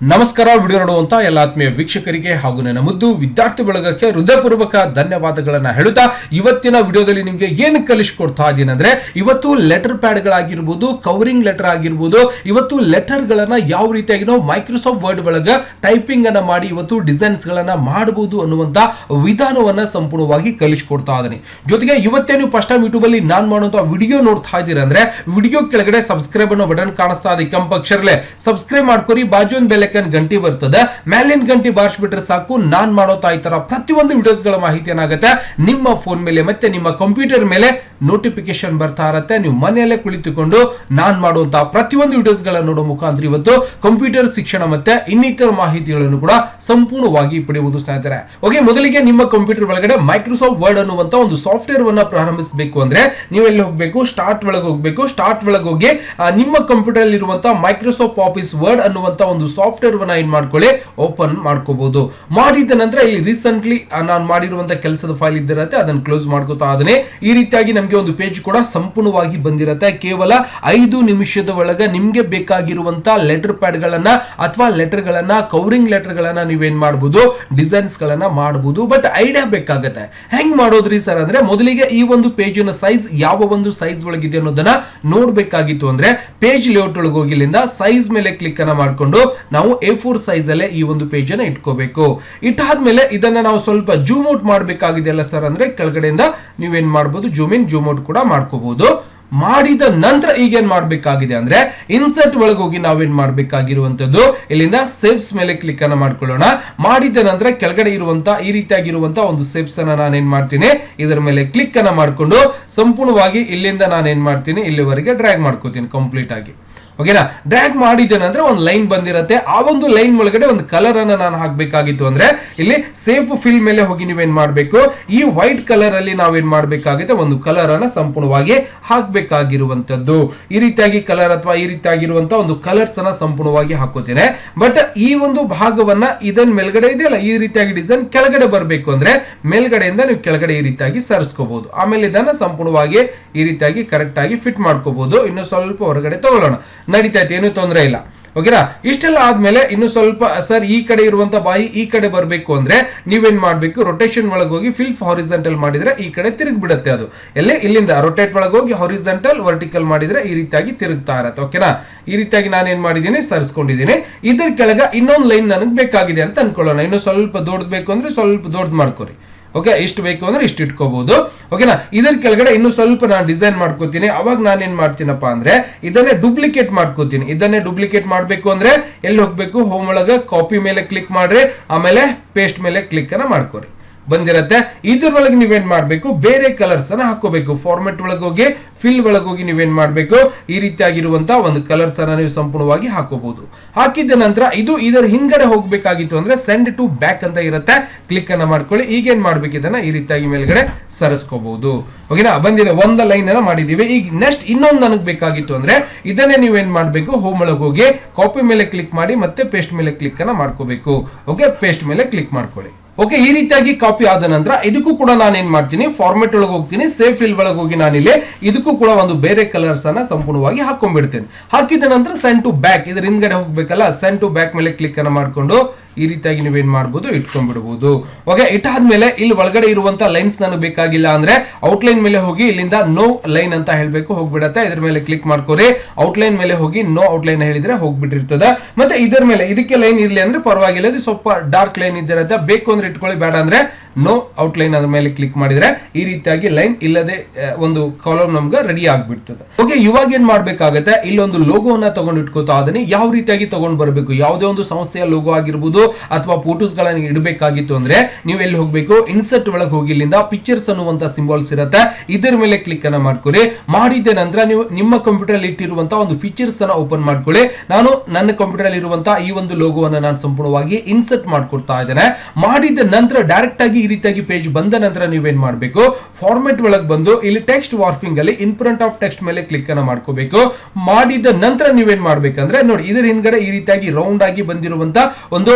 ನಮಸ್ಕಾರ, ವಿಡಿಯೋ ನೋಡುವಂತ ಎಲ್ಲ ಆತ್ಮೀಯ ವೀಕ್ಷಕರಿಗೆ ಹಾಗೂ ನನ್ನ ಮುದ್ದು ವಿದ್ಯಾರ್ಥಿ ಬಳಗಕ್ಕೆ ಹೃದಯಪೂರ್ವಕ ಧನ್ಯವಾದಗಳನ್ನ ಹೇಳುತ್ತಾ ಇವತ್ತಿನ ವಿಡಿಯೋದಲ್ಲಿ ನಿಮಗೆ ಏನು ಕಲಿಸ್ಕೊಡ್ತಾ ಇದ್ದೀನಿ ಅಂದ್ರೆ ಇವತ್ತು ಲೆಟರ್ ಪ್ಯಾಡ್ ಗಳಾಗಿರ್ಬೋದು ಕವರಿಂಗ್ ಲೆಟರ್ ಆಗಿರ್ಬೋದು, ಇವತ್ತು ಲೆಟರ್ ಗಳನ್ನ ಯಾವ ರೀತಿಯಾಗಿ ನಾವು ಮೈಕ್ರೋಸಾಫ್ಟ್ ವರ್ಡ್ ಒಳಗ ಟೈಪಿಂಗ್ ಅನ್ನ ಮಾಡಿ ಇವತ್ತು ಡಿಸೈನ್ಸ್ ಗಳನ್ನ ಮಾಡಬಹುದು ಅನ್ನುವಂತ ವಿಧಾನವನ್ನ ಸಂಪೂರ್ಣವಾಗಿ ಕಲಿಸ್ಕೊಡ್ತಾ ಇದ್ದೀನಿ ಜೊತೆಗೆ ಇವತ್ತೇ ನೀವು ಫಸ್ಟ್ ಟೈಮ್ ಯೂಟ್ಯೂಬ್ ಅಲ್ಲಿ ನಾನ್ ಮಾಡುವಂತ ವಿಡಿಯೋ ನೋಡ್ತಾ ಇದ್ದೀರಾ ಅಂದ್ರೆ ವಿಡಿಯೋ ಕೆಳಗಡೆ ಸಬ್ಸ್ಕ್ರೈಬ್ ಅನ್ನೋ ಬಟನ್ ಕಾಣಿಸ್ತಾ ಇದೆ, ಕೆಂಪು ಅಕ್ಷರಲೆ ಸಬ್ಸ್ಕ್ರೈಬ್ ಮಾಡ್ಕೊರಿ, ಬಾಜು ಒಂದು ಬೆಲೆಕನ್ ಗಂಟಿ ಬರ್ತದೆ. ಮೇಲಿನ ಗಂಟಿ ಬಾರಿಸ್ಬಿಟ್ರೆ ಸಾಕು. ನಾನ್ ಮಾಡೋ ತರ ಪ್ರತಿಯೊಂದು ವಿಡಿಯೋಸ್ಗಳ ಮಾಹಿತಿ ಏನಾಗುತ್ತೆ ನಿಮ್ಮ ಫೋನ್ ಮೇಲೆ ಮತ್ತೆ ನಿಮ್ಮ ಕಂಪ್ಯೂಟರ್ ಮೇಲೆ ನೋಟಿಫಿಕೇಶನ್ ಬರ್ತಾ ಇರತ್ತೆ. ನೀವು ಮನೆಯಲ್ಲೇ ಕುಳಿತುಕೊಂಡು ನಾನ್ ಮಾಡುವಂತಹ ಪ್ರತಿಯೊಂದು ವಿಡಿಯೋಸ್ಗಳ ನೋಡೋ ಮುಖಾಂತರ ಇವತ್ತು ಕಂಪ್ಯೂಟರ್ ಶಿಕ್ಷಣ ಮತ್ತೆ ಇನ್ನಿತರ ಮಾಹಿತಿಗಳನ್ನು ಕೂಡ ಸಂಪೂರ್ಣವಾಗಿ ಪಡೆಯುವುದು ಸ್ನೇಹಿತರೆ ಓಕೆ ಮೊದಲಿಗೆ ನಿಮ್ಮ ಕಂಪ್ಯೂಟರ್ ಒಳಗಡೆ ಮೈಕ್ರೋಸಾಫ್ಟ್ ವರ್ಡ್ ಅನ್ನುವಂತ ಒಂದು ಸಾಫ್ಟ್ವೇರ್ ವನ್ನ ಪ್ರಾರಂಭಿಸಬೇಕು ಅಂದ್ರೆ ನೀವು ಎಲ್ಲಿ ಹೋಗಬೇಕು? ಸ್ಟಾರ್ಟ್ ಒಳಗೆ ಹೋಗಬೇಕು. ಸ್ಟಾರ್ಟ್ ಒಳಗೆ ಹೋಗಿ ನಿಮ್ಮ ಕಂಪ್ಯೂಟರ್ ಅಲ್ಲಿ ಇರುವಂತಹ ಮೈಕ್ರೋಸಾಫ್ಟ್ ಆಫೀಸ್ ವರ್ಡ್ ಅನ್ನುವಂತ ಒಂದು ಸಾಫ್ಟ್ವೇರ್ ವನ್ನ ಏನ್ ಮಾಡ್ಕೊಳ್ಳಿ ಓಪನ್ ಮಾಡ್ಕೋಬಹುದು ಮಾಡಿದ ನಂತರ ಇಲ್ಲಿ ರೀಸೆಂಟ್ಲಿ ನಾನು ಮಾಡಿರುವಂತ ಕೆಲಸದ ಫೈಲ್ ಇದ್ದಿರತ್ತೆ, ಅದನ್ನ ಕ್ಲೋಸ್ ಮಾಡ್ಕೋತಾ ಅದನ್ನೇ. ಈ ರೀತಿಯಾಗಿ ನಮಗೆ ಒಂದು ಪೇಜ್ ಕೂಡ ಸಂಪೂರ್ಣವಾಗಿ ಬಂದಿರತ್ತೆ. ಕೇವಲ ಐದು ನಿಮಿಷದ ಒಳಗೆ ನಿಮ್ಗೆ ಬೇಕಾಗಿರುವಂತ ಲೆಟರ್ ಪ್ಯಾಡ್ ಗಳನ್ನ ಅಥವಾ ಲೆಟರ್ ಗಳನ್ನ ಕವರಿಂಗ್ ಲೆಟರ್ ಗಳನ್ನ ನೀವೇನ್ ಮಾಡಬಹುದು ಡಿಸೈನ್ಸ್ ಗಳನ್ನ ಮಾಡಬಹುದು ಬಟ್ ಐಡಿಯಾ ಬೇಕಾಗತ್ತೆ. ಹೆಂಗ್ ಮಾಡೋದ್ರಿ ಸರ್ ಅಂದ್ರೆ, ಮೊದಲಿಗೆ ಈ ಒಂದು ಪೇಜಿನ ಸೈಜ್ ಯಾವ ಒಂದು ಸೈಜ್ ಒಳಗಿದೆ ಅನ್ನೋದನ್ನ ನೋಡ್ಬೇಕಾಗಿತ್ತು ಅಂದ್ರೆ ಪೇಜ್ ಲೇಔಟ್ ಒಳಗೆ ಇಲ್ಲಿಂದ ಸೈಜ್ ಮೇಲೆ ಕ್ಲಿಕ್ ಅನ್ನ ಮಾಡ್ಕೊಂಡು, ನಾವು ಎ ಫೋರ್ ಸೈಜ್ ಅಲ್ಲೇ ಈ ಒಂದು ಪೇಜ್ ಅನ್ನ ಇಟ್ಕೋಬೇಕು. ಇಟ್ಟಾದ್ಮೇಲೆ ಇದನ್ನ ನಾವು ಸ್ವಲ್ಪ ಜೂಮ್ ಔಟ್ ಮಾಡಬೇಕಾಗಿದೆ ಅಲ್ಲ ಸರ್ ಅಂದ್ರೆ ಕೆಳಗಡೆಯಿಂದ ನೀವೇನ್ ಮಾಡಬಹುದು ಜೂಮ್ ಇನ್ ಜೂಮ್ ಔಟ್ ಕೂಡ ಮಾಡ್ಕೋಬಹುದು ಮಾಡಿದ ನಂತರ ಈಗೇನ್ ಮಾಡ್ಬೇಕಾಗಿದೆ ಅಂದ್ರೆ ಇನ್ಸರ್ಟ್ ಒಳಗೆ ಹೋಗಿ ನಾವೇನ್ ಮಾಡ್ಬೇಕಾಗಿರುವಂತದ್ದು ಇಲ್ಲಿಂದ ಸೇವ್ಸ್ ಮೇಲೆ ಕ್ಲಿಕ್ ಅನ್ನ ಮಾಡ್ಕೊಳ್ಳೋಣ. ಮಾಡಿದ ನಂತರ ಕೆಳಗಡೆ ಇರುವಂತ, ಈ ರೀತಿಯಾಗಿರುವಂತ ಒಂದು ಸೇವ್ಸ್ ಅನ್ನ ನಾನೇನ್ ಮಾಡ್ತೀನಿ, ಇದರ ಮೇಲೆ ಕ್ಲಿಕ್ ಅನ್ನ ಮಾಡ್ಕೊಂಡು ಸಂಪೂರ್ಣವಾಗಿ ಇಲ್ಲಿಂದ ನಾನೇನ್ ಮಾಡ್ತೀನಿ, ಇಲ್ಲಿವರೆಗೆ ಡ್ರ್ಯಾಗ್ ಮಾಡ್ಕೋತೀನಿ ಕಂಪ್ಲೀಟ್ ಆಗಿ. ಓಕೆನಾ ಡ್ರ್ಯಾಗ್ ಮಾಡಿದ್ದೇನೆ ಅಂದ್ರೆ ಒಂದು ಲೈನ್ ಬಂದಿರತ್ತೆ. ಆ ಒಂದು ಲೈನ್ ಒಳಗಡೆ ಒಂದು ಕಲರ್ ಅನ್ನ ನಾನು ಹಾಕಬೇಕಾಗಿತ್ತು ಅಂದ್ರೆ ಇಲ್ಲಿ ಸೇಫ್ ಫಿಲ್ ಮೇಲೆ ಹೋಗಿ ನೀವೇನ್ ಮಾಡಬೇಕು? ಈ ವೈಟ್ ಕಲರ್ ಅಲ್ಲಿ ನಾವೇನ್ ಮಾಡಬೇಕಾಗುತ್ತೆ? ಒಂದು ಕಲರ್ ಅನ್ನ ಸಂಪೂರ್ಣವಾಗಿ ಹಾಕ್ಬೇಕಾಗಿರುವಂತದ್ದು ಈ ರೀತಿಯಾಗಿ ಕಲರ್ ಅಥವಾ ಈ ರೀತಿಯಾಗಿರುವಂತ ಒಂದು ಕಲರ್ಸ್ ಅನ್ನ ಸಂಪೂರ್ಣವಾಗಿ ಹಾಕೋತೇನೆ ಬಟ್ ಈ ಒಂದು ಭಾಗವನ್ನ ಇದನ್ ಮೇಲ್ಗಡೆ ಇದೆಯಲ್ಲ, ಈ ರೀತಿಯಾಗಿ ಡಿಸೈನ್ ಕೆಳಗಡೆ ಬರಬೇಕು ಅಂದ್ರೆ ಮೇಲ್ಗಡೆಯಿಂದ ನೀವು ಕೆಳಗಡೆ ಈ ರೀತಿಯಾಗಿ ಸರಿಸ್ಕೋಬಹುದು ಆಮೇಲೆ ಇದನ್ನ ಸಂಪೂರ್ಣವಾಗಿ ಈ ರೀತಿಯಾಗಿ ಕರೆಕ್ಟ್ ಆಗಿ ಫಿಟ್ ಮಾಡ್ಕೋಬಹುದು ಇನ್ನು ಸ್ವಲ್ಪ ಹೊರಗಡೆ ತಗೊಳ್ಳೋಣ. ನಡೀತೈತೆ ಏನು ತೊಂದರೆ ಇಲ್ಲ. ಓಕೆನಾ? ಇಷ್ಟೆಲ್ಲ ಆದ್ಮೇಲೆ ಇನ್ನು ಸ್ವಲ್ಪ, ಸರ್, ಈ ಕಡೆ ಇರುವಂತ ಬಾಯಿ ಈ ಕಡೆ ಬರಬೇಕು ಅಂದ್ರೆ ನೀವೇನ್ ಮಾಡ್ಬೇಕು? ರೊಟೇಷನ್ ಒಳಗೆ ಹೋಗಿ ಫಿಲ್ ಹಾರಿಸೆಂಟಲ್ ಮಾಡಿದ್ರೆ ಈ ಕಡೆ ತಿರುಗಿ ಬಿಡುತ್ತೆ ಅದು. ಎಲ್ಲೇ? ಇಲ್ಲಿಂದ. ರೊಟೇಟ್ ಒಳಗೆ ಹೋಗಿ ಹಾರಿಸೆಂಟಲ್ ವರ್ಟಿಕಲ್ ಮಾಡಿದ್ರೆ ಈ ರೀತಿಯಾಗಿ ತಿರುಗ್ತಾ ಇರತ್ತೆ. ಓಕೆನಾ? ಈ ರೀತಿಯಾಗಿ ನಾನು ಏನ್ ಮಾಡಿದ್ದೀನಿ? ಸರಿಸ್ಕೊಂಡಿದ್ದೀನಿ. ಇದ್ರ ಕೆಳಗ ಇನ್ನೊಂದು ಲೈನ್ ನನಗೆ ಬೇಕಾಗಿದೆ ಅಂತ ಅನ್ಕೊಳ್ಳೋಣ. ಇನ್ನು ಸ್ವಲ್ಪ ದೊಡ್ಡಬೇಕು ಅಂದ್ರೆ ಸ್ವಲ್ಪ ದೊಡ್ಡದು ಮಾಡ್ಕೊರಿ. ಓಕೆ ಇಷ್ಟು ಬೇಕು ಅಂದ್ರೆ ಇಷ್ಟು ಇಟ್ಕೋಬಹುದು ಓಕೆನಾ ಇದರ ಕೆಳಗಡೆ ಇನ್ನು ಸ್ವಲ್ಪ ನಾನು ಡಿಸೈನ್ ಮಾಡ್ಕೋತೀನಿ. ಅವಾಗ ನಾನು ಏನ್ ಮಾಡ್ತೀನಪ್ಪ ಅಂದ್ರೆ, ಇದನ್ನೇ ಡೂಪ್ಲಿಕೇಟ್ ಮಾಡ್ಕೋತೀನಿ. ಇದನ್ನೇ ಡೂಪ್ಲಿಕೇಟ್ ಮಾಡಬೇಕು ಅಂದ್ರೆ ಎಲ್ಲಿ ಹೋಗ್ಬೇಕು? ಹೋಮ್ ಒಳಗ ಕಾಪಿ ಮೇಲೆ ಕ್ಲಿಕ್ ಮಾಡ್ರಿ, ಆಮೇಲೆ ಪೇಸ್ಟ್ ಮೇಲೆ ಕ್ಲಿಕ್ ಅನ್ನ ಮಾಡ್ಕೊರಿ. ಬಂದಿರತ್ತೆ. ಇದ್ರೊಳಗೆ ನೀವೇನ್ ಮಾಡಬೇಕು? ಬೇರೆ ಕಲರ್ಸ್ ಅನ್ನ ಹಾಕೋಬೇಕು ಫಾರ್ಮೆಟ್ ಒಳಗೋಗಿ ಫಿಲ್ ಒಳಗೋಗಿ ನೀವೇನ್ ಮಾಡಬೇಕು? ಈ ರೀತಿಯಾಗಿರುವಂತಹ ಒಂದು ಕಲರ್ಸ್ ಅನ್ನ ನೀವು ಸಂಪೂರ್ಣವಾಗಿ ಹಾಕೋಬಹುದು ಹಾಕಿದ ನಂತರ ಇದು ಇದರ ಹಿಂಗಡೆ ಹೋಗ್ಬೇಕಾಗಿತ್ತು ಅಂದ್ರೆ ಸೆಂಡ್ ಟು ಬ್ಯಾಕ್ ಅಂತ ಇರುತ್ತೆ. ಕ್ಲಿಕ್ ಅನ್ನ ಮಾಡ್ಕೊಳ್ಳಿ. ಈಗೇನ್ ಮಾಡ್ಬೇಕು? ಇದನ್ನ ಈ ರೀತಿಯಾಗಿ ಮೇಲ್ಗಡೆ ಸರಿಸ್ಕೋಬಹುದು ಓಕೆನಾ? ಬಂದಿದೆ. ಒಂದ ಲೈನ್ ಅನ್ನ ಮಾಡಿದೀವಿ ಈಗ ನೆಕ್ಸ್ಟ್ ಇನ್ನೊಂದು ನನಗೆ ಬೇಕಾಗಿತ್ತು ಅಂದ್ರೆ ಇದನ್ನೇ ನೀವೇನ್ ಮಾಡ್ಬೇಕು? ಹೋಮ್ ಒಳಗೆ ಹೋಗಿ ಕಾಪಿ ಮೇಲೆ ಕ್ಲಿಕ್ ಮಾಡಿ ಮತ್ತೆ ಪೇಸ್ಟ್ ಮೇಲೆ ಕ್ಲಿಕ್ ಅನ್ನ ಮಾಡ್ಕೋಬೇಕು. ಓಕೆ ಪೇಸ್ಟ್ ಮೇಲೆ ಕ್ಲಿಕ್ ಮಾಡ್ಕೊಳ್ಳಿ. ಓಕೆ ಈ ರೀತಿಯಾಗಿ ಕಾಪಿ ಆದ ನಂತರ ಇದಕ್ಕೂ ಕೂಡ ನಾನು ಏನ್ ಮಾಡ್ತೀನಿ ಫಾರ್ಮೆಟ್ ಒಳಗೆ ಹೋಗ್ತೀನಿ ಸೇಫ್ ಇಲ್ ಒಳಗೆ ಹೋಗಿ ನಾನಿಲ್ಲಿ ಇದಕ್ಕೂ ಕೂಡ ಒಂದು ಬೇರೆ ಕಲರ್ಸ್ ಅನ್ನ ಸಂಪೂರ್ಣವಾಗಿ ಹಾಕೊಂಡ್ಬಿಡ್ತೇನೆ. ಹಾಕಿದ ನಂತರ ಸೆಂಡ್ ಟು ಬ್ಯಾಕ್ ಇದ್ರ ಹಿಂದ್ಗಡೆ ಹೋಗ್ಬೇಕಲ್ಲ ಸೆಂಡ್ ಟು ಬ್ಯಾಕ್ ಮೇಲೆ ಕ್ಲಿಕ್ ಅನ್ನ ಮಾಡ್ಕೊಂಡು ಈ ರೀತಿಯಾಗಿ ನೀವೇನ್ ಮಾಡ್ಬೋದು, ಇಟ್ಕೊಂಡ್ಬಿಡ್ಬೋದು. ಓಕೆ ಇಟ್ಟಾದ್ಮೇಲೆ ಇಲ್ಲಿ ಒಳಗಡೆ ಇರುವಂತ ಲೈನ್ಸ್ ನಾನು ಬೇಕಾಗಿಲ್ಲ ಅಂದ್ರೆ ಔಟ್ಲೈನ್ ಮೇಲೆ ಹೋಗಿ ಇಲ್ಲಿಂದ ನೋ ಲೈನ್ ಅಂತ ಹೇಳ್ಬೇಕು, ಹೋಗ್ಬಿಡತ್ತೆ. ಇದ್ರ ಮೇಲೆ ಕ್ಲಿಕ್ ಮಾಡ್ಕೋರಿ. ಔಟ್ಲೈನ್ ಮೇಲೆ ಹೋಗಿ ನೋ ಔಟ್ಲೈನ್ ಹೇಳಿದ್ರೆ ಹೋಗ್ಬಿಟ್ಟಿರ್ತದೆ. ಮತ್ತೆ ಇದರ ಮೇಲೆ ಇದಕ್ಕೆ ಲೈನ್ ಇರ್ಲಿ ಅಂದ್ರೆ ಪರವಾಗಿಲ್ಲ, ಇದು ಸ್ವಲ್ಪ ಡಾರ್ಕ್ ಲೈನ್ ಇದ್ದಿರತ್ತೆ. ಬೇಕು ಅಂದ್ರೆ ಇಟ್ಕೊಳ್ಳಿ, ಬೇಡ ಅಂದ್ರೆ ನೋ ಔಟ್ಲೈನ್ ಅದ್ರ ಮೇಲೆ ಕ್ಲಿಕ್ ಮಾಡಿದ್ರೆ ಈ ರೀತಿಯಾಗಿ ಲೈನ್ ಇಲ್ಲದೆ ಒಂದು ಕಾಲಮ್ ನಮ್ಗೆ ರೆಡಿ ಆಗ್ಬಿಡ್ತದೆ. ಓಕೆ ಇವಾಗ ಏನ್ ಮಾಡ್ಬೇಕಾಗತ್ತೆ? ಇಲ್ಲೊಂದು ಲೋಗೋವನ್ನ ತಗೊಂಡು ಇಟ್ಕೋತಾ ಅದನ್ನ ಯಾವ ರೀತಿಯಾಗಿ ತಗೊಂಡ್ ಬರಬೇಕು? ಯಾವುದೇ ಒಂದು ಸಂಸ್ಥೆಯ ಲೋಗೋ ಆಗಿರ್ಬೋದು ಅಥವಾ ಫೋಟೋಸ್ ಗಳನ್ನ ಇಡಬೇಕಾಗಿತ್ತು ಅಂದ್ರೆ ನೀವು ಎಲ್ಲಿ ಹೋಗಬೇಕು? ಇನ್ಸರ್ಟ್ ಒಳಗೆ ಹೋಗಿ ಇಲ್ಲಿಂದ ಪಿಕ್ಚರ್ಸ್ ಅನ್ನುವಂತ ಸಿಂಬಲ್ಸ್ ಇರುತ್ತೆ. ಇದರ ಮೇಲೆ ಕ್ಲಿಕ್ ಅನ್ನ ಮಾಡ್ಕೊಳ್ಳಿ. ಮಾಡಿದ ನಂತರ ನೀವು ನಿಮ್ಮ ಕಂಪ್ಯೂಟರ್ ಅಲ್ಲಿ ಇಟ್ಟಿರುವಂತಹ ಒಂದು ಫೀಚರ್ಸ್ ಅನ್ನ ಓಪನ್ ಮಾಡ್ಕೊಳ್ಳಿ. ನಾನು ನನ್ನ ಕಂಪ್ಯೂಟರ್ ಅಲ್ಲಿ ಇರುವಂತಹ ಈ ಒಂದು ಲೋಗೋವನ್ನ ನಾನು ಸಂಪೂರ್ಣವಾಗಿ ಇನ್ಸರ್ಟ್ ಮಾಡ್ಕೊಡ್ತಾ ಇದ್ದೇನೆ. ಮಾಡಿದ ನಂತರ ಡೈರೆಕ್ಟ್ ಆಗಿ ಈ ರೀತಿಯಾಗಿ ಪೇಜ್ ಬಂದ ನಂತರ ನೀವೇನ್ ಮಾಡಬೇಕು? ಫಾರ್ಮೆಟ್ ಒಳಗೆ ಬಂದು ಇಲ್ಲಿ ಟೆಕ್ಸ್ಟ್ ವಾರ್ಫಿಂಗ್ ಅಲ್ಲಿ ಇನ್ ಫ್ರಂಟ್ ಆಫ್ ಟೆಕ್ಸ್ಟ್ ಮೇಲೆ ಕ್ಲಿಕ್ ಅನ್ನ ಮಾಡ್ಕೋಬೇಕು. ಮಾಡಿದ ನಂತರ ನೀವೇನ್ ಮಾಡ್ಬೇಕಂದ್ರೆ ನೋಡಿ, ಇದರ ಹಿಂದ್ಗಡೆ ಈ ರೀತಿಯಾಗಿ ರೌಂಡ್ ಆಗಿ ಬಂದಿರುವಂತ ಒಂದು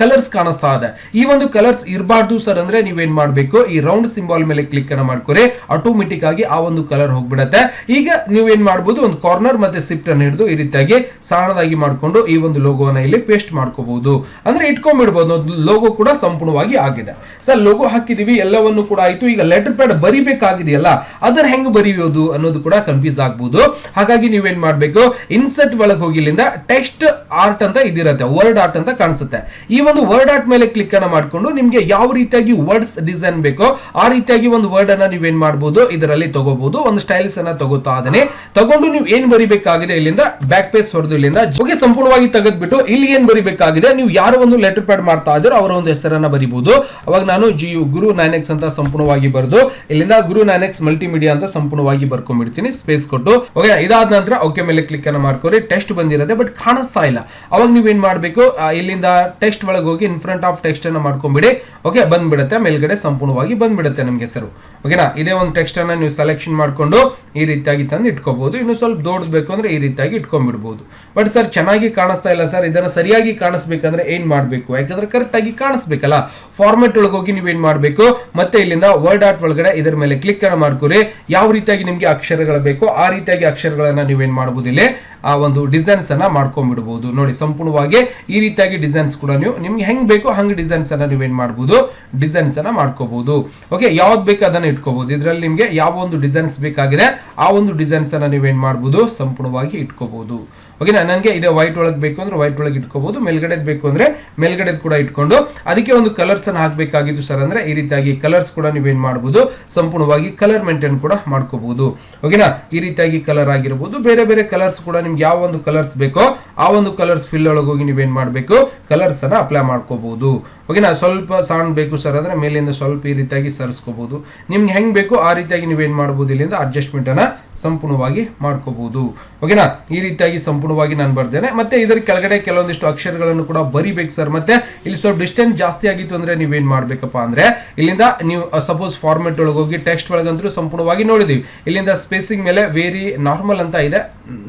ಕಲರ್ಸ್ ಕಾಣಿಸ್ತಾ ಇದೆ. ಈ ಒಂದು ಕಲರ್ಸ್ ಇರಬಾರ್ದು ಸರ್ ಅಂದ್ರೆ ನೀವೇನ್ ಮಾಡಬೇಕು? ಈ ರೌಂಡ್ ಸಿಂಬಾಲ್ ಮೇಲೆ ಕ್ಲಿಕ್ ಅನ್ನ ಮಾಡ್ಕೊರಿ. ಆಟೋಮೆಟಿಕ್ ಆಗಿ ಆ ಒಂದು ಕಲರ್ ಹೋಗ್ಬಿಡತ್ತೆ. ಈಗ ನೀವೇನ್ ಮಾಡಬಹುದು ಒಂದು ಕಾರ್ನರ್ ಮತ್ತೆ ಸಿಫ್ಟ್ ಅನ್ನು ಹಿಡಿದು ಈ ರೀತಿಯಾಗಿ ಸಣ್ಣದಾಗಿ ಮಾಡಿಕೊಂಡು ಈ ಒಂದು ಲೋಗೋನ ಇಲ್ಲಿ ಪೇಸ್ಟ್ ಮಾಡ್ಕೋಬಹುದು. ಅಂದ್ರೆ ಇಟ್ಕೊಂಡ್ಬಿಡ್ಬೋದು. ಲೋಗೋ ಕೂಡ ಸಂಪೂರ್ಣವಾಗಿ ಆಗಿದೆ. ಸರ್ ಲೋಗೋ ಹಾಕಿದೀವಿ. ಎಲ್ಲವನ್ನು ಕೂಡ ಆಯ್ತು. ಈಗ ಲೆಟರ್ ಪ್ಯಾಡ್ ಬರಿಬೇಕಾಗಿದೆಯಲ್ಲ ಅದರ ಹೆಂಗ್ ಬರಿಯೋದು ಅನ್ನೋದು ಕೂಡ ಕನ್ಫ್ಯೂಸ್ ಆಗ್ಬಹುದು ಹಾಗಾಗಿ ನೀವೇನ್ ಮಾಡಬೇಕು? ಇನ್ಸರ್ಟ್ ಒಳಗೆ ಹೋಗಿ ಇಲ್ಲಿಂದ ಟೆಕ್ಸ್ಟ್ ಆರ್ಟ್ ಅಂತ ಇದಿರತ್ತೆ. ವರ್ಡ್ ಆರ್ಟ್ ಅಂತ ಕಾಣಿಸುತ್ತೆ. ಈ ಒಂದು ವರ್ಡ್ ಆರ್ಟ್ ಮೇಲೆ ಕ್ಲಿಕ್ ಅನ್ನ ಮಾಡ್ಕೊಂಡು ನಿಮಗೆ ಯಾವ ರೀತಿಯಾಗಿ ವರ್ಡ್ಸ್ ಡಿಸೈನ್ ಬೇಕೋ ಆ ರೀತಿಯಾಗಿ ಒಂದು ವರ್ಡ್ ಅನ್ನ ನೀವೇನ್ ಮಾಡಬಹುದು ಇದರಲ್ಲಿ ತಗೋಬಹುದು ಒಂದು ಸ್ಟೈಲ್ಸ್ ಅನ್ನ ತಗೋತಾ ಅದನ್ನೇ ತಗೊಂಡು ನೀವು ಏನ್ ಬರಿಬೇಕಾಗಿದೆ ಇಲ್ಲಿಂದ? ಬ್ಯಾಕ್ ಪೇಸ್ ಹೊಡೆದು ಇಲ್ಲಿಂದ. ಜೊಗೆ ಸಂಪೂರ್ಣವಾಗಿ ತೆಗೆದ್ಬಿಟ್ಟು ಇಲ್ಲಿ ಏನ್ ಬರಿಬೇಕಾಗಿದೆ, ನೀವು ಯಾರು ಒಂದು ಲೆಟರ್ ಪ್ಯಾಡ್ ಮಾಡ್ತಾ ಇದ್ರು ಅವರ ಒಂದು ಹೆಸರನ್ನ ಬರಿಬಹುದು ಅವಾಗ ನಾನು ಜಿ ಗುರು ನೈನ್ ಅಂತ ಸಂಪೂರ್ಣವಾಗಿ ಬರೆದು, ಇಲ್ಲಿಂದ ಗುರು ನೈನ್ ಎಕ್ಸ್ ಮಲ್ಟಿಮೀಡಿಯಾ ಅಂತ ಸಂಪೂರ್ಣವಾಗಿ ಬರ್ಕೊಂಡ್ಬಿಡ್ತೀನಿ. ಸ್ಪೇಸ್ ಕೊಟ್ಟು. ಓಕೆ ಇದಾದ ನಂತರ ಓಕೆ ಮೇಲೆ ಕ್ಲಿಕ್ ಅನ್ನ ಮಾಡ್ಕೊರಿ. ಟೆಸ್ಟ್ ಬಂದಿರೋದೆ ಬಟ್ ಕಾಣಿಸ್ತಾ ಇಲ್ಲ. ಅವಾಗ ನೀವೇನ್ ಮಾಡಬೇಕು? ಇಲ್ಲಿಂದ ಟೆಕ್ಸ್ಟ್ ಒಳಗೆ ಹೋಗಿ ಇನ್ ಫ್ರಂಟ್ ಆಫ್ ಟೆಕ್ಸ್ಟ್ ಅನ್ನ ಮಾಡ್ಕೊಂಡ್ಬಿಡಿ ಓಕೆ ಬಂದ್ಬಿಡುತ್ತೆ, ಮೇಲ್ಗಡೆ ಸಂಪೂರ್ಣವಾಗಿ ಬಂದ್ಬಿಡುತ್ತೆ ನಿಮ್ಗೆ ಹೆಸರು. ಓಕೆನಾ? ಇದೇ ಒಂದು ಟೆಕ್ಸ್ಟ್ ಅನ್ನ ನೀವು ಸೆಲೆಕ್ಷನ್ ಮಾಡ್ಕೊಂಡು ಈ ರೀತಿಯಾಗಿ ತಂದು ಇಟ್ಕೋಬಹುದು ಇನ್ನು ಸ್ವಲ್ಪ ದೊಡ್ಡದು ಬೇಕು ಅಂದ್ರೆ ಈ ರೀತಿಯಾಗಿ ಇಟ್ಕೊಂಡ್ಬಿಡ್ಬೋದು. ಬಟ್ ಸರ್ ಚೆನ್ನಾಗಿ ಕಾಣಿಸ್ತಾ ಇಲ್ಲ ಸರ್ ಇದನ್ನ ಸರಿಯಾಗಿ ಕಾಣಿಸ್ಬೇಕಂದ್ರೆ ಏನು ಮಾಡಬೇಕು? ಯಾಕಂದ್ರೆ ಕರೆಕ್ಟಾಗಿ ಕಾಣಿಸ್ಬೇಕಲ್ಲ? ಫಾರ್ಮೆಟ್ ಒಳಗೆ ಹೋಗಿ ನೀವೇನ್ ಮಾಡಬೇಕು? ಮತ್ತೆ ಇಲ್ಲಿಂದ ವರ್ಡ್ ಆರ್ಟ್ ಒಳಗಡೆ ಇದರ ಮೇಲೆ ಕ್ಲಿಕ್ ಅನ್ನ ಮಾಡ್ಕೊರಿ. ಯಾವ ರೀತಿಯಾಗಿ ನಿಮಗೆ ಅಕ್ಷರಗಳು ಬೇಕು ಆ ರೀತಿಯಾಗಿ ಅಕ್ಷರಗಳನ್ನ ನೀವೇನು ಮಾಡಬಹುದು ಇಲ್ಲಿ, ಆ ಒಂದು ಡಿಸೈನ್ಸ್ ಅನ್ನ ಮಾಡ್ಕೊಂಡ್ಬಿಡ್ಬೋದು. ನೋಡಿ, ಸಂಪೂರ್ಣವಾಗಿ ಈ ರೀತಿಯಾಗಿ ಡಿಸೈನ್ಸ್ ಕೂಡ ನೀವು, ನಿಮ್ಗೆ ಹೆಂಗ್ ಬೇಕು ಹಂಗೆ ಡಿಸೈನ್ಸ್ ಅನ್ನ ನೀವೇನ್ ಮಾಡ್ಬೋದು? ಡಿಸೈನ್ಸ್ ಅನ್ನ ಮಾಡ್ಕೋಬಹುದು ಓಕೆ ಯಾವ್ದು ಬೇಕು ಅದನ್ನ ಇಟ್ಕೋಬಹುದು. ಇದರಲ್ಲಿ ನಿಮ್ಗೆ ಯಾವ ಒಂದು ಡಿಸೈನ್ಸ್ ಬೇಕಾಗಿದೆ, ಆ ಒಂದು ಡಿಸೈನ್ಸ್ ಅನ್ನ ನೀವೇನ್ ಮಾಡಬಹುದು ಸಂಪೂರ್ಣವಾಗಿ ಇಟ್ಕೋಬಹುದು. ಓಕೆನಾ ನನಗೆ ಇದೆ ವೈಟ್ ಒಳಗೆ ಬೇಕು ಅಂದ್ರೆ ವೈಟ್ ಒಳಗೆ ಇಟ್ಕೋಬಹುದು ಮೇಲ್ಗಡೆ ಬೇಕು ಅಂದ್ರೆ ಮೇಲ್ಗಡೆ ಕೂಡ ಇಟ್ಕೊಂಡು, ಅದಕ್ಕೆ ಒಂದು ಕಲರ್ಸ್ ಅನ್ನ ಹಾಕಬೇಕಾಗಿತ್ತು ಸರ್ ಅಂದ್ರೆ ಈ ರೀತಿಯಾಗಿ ಕಲರ್ಸ್ ಕೂಡ ನೀವೇನ್ ಮಾಡಬಹುದು ಸಂಪೂರ್ಣವಾಗಿ ಕಲರ್ ಮೇಂಟೈನ್ ಕೂಡ ಮಾಡ್ಕೋಬಹುದು. ಓಕೆನಾ ಈ ರೀತಿಯಾಗಿ ಕಲರ್ ಆಗಿರಬಹುದು ಬೇರೆ ಬೇರೆ ಕಲರ್ಸ್ ಕೂಡ ನಿಮ್ಗೆ ಯಾವ ಒಂದು ಕಲರ್ಸ್ ಬೇಕೋ, ಆ ಒಂದು ಕಲರ್ಸ್ ಫಿಲ್ ಒಳಗೆ ಹೋಗಿ ನೀವೇನ್ ಮಾಡಬೇಕು ಕಲರ್ಸ್ ಅನ್ನ ಅಪ್ಲೈ ಮಾಡ್ಕೋಬಹುದು. ಓಕೆನಾ ಸ್ವಲ್ಪ ಸೌಂಡ್ ಬೇಕು ಸರ್ ಅಂದ್ರೆ ಮೇಲಿಂದ ಸ್ವಲ್ಪ ಈ ರೀತಿಯಾಗಿ ಸರಿಸ್ಕೋಬಹುದು ನಿಮ್ಗೆ ಹೆಂಗೆ ಬೇಕು ಆ ರೀತಿಯಾಗಿ ನೀವೇನು ಮಾಡಬಹುದು ಇಲ್ಲಿಂದ ಅಡ್ಜಸ್ಟ್ಮೆಂಟನ್ನು ಸಂಪೂರ್ಣವಾಗಿ ಮಾಡ್ಕೋಬಹುದು ಓಕೆನಾ ಈ ರೀತಿಯಾಗಿ ಸಂಪೂರ್ಣವಾಗಿ ನಾನು ಬರ್ದೇನೆ. ಮತ್ತೆ ಇದರ ಕೆಳಗಡೆ ಕೆಲವೊಂದಿಷ್ಟು ಅಕ್ಷರಗಳನ್ನು ಕೂಡ ಬರಿಬೇಕು ಸರ್ ಮತ್ತೆ ಇಲ್ಲಿ ಸ್ವಲ್ಪ ಡಿಸ್ಟೆನ್ಸ್ ಜಾಸ್ತಿ ಆಗಿತ್ತು ಅಂದ್ರೆ ನೀವೇನ್ ಮಾಡಬೇಕಪ್ಪ ಅಂದ್ರೆ ಇಲ್ಲಿಂದ ನೀವು ಸಪೋಸ್ ಫಾರ್ಮೆಟ್ ಒಳಗೆ ಹೋಗಿ ಟೆಕ್ಸ್ಟ್ ಒಳಗಂತೂ ಸಂಪೂರ್ಣವಾಗಿ ನೋಡಿದೀವಿ. ಇಲ್ಲಿಂದ ಸ್ಪೇಸಿಂಗ್ ಮೇಲೆ ವೇರಿ ನಾರ್ಮಲ್ ಅಂತ ಇದೆ.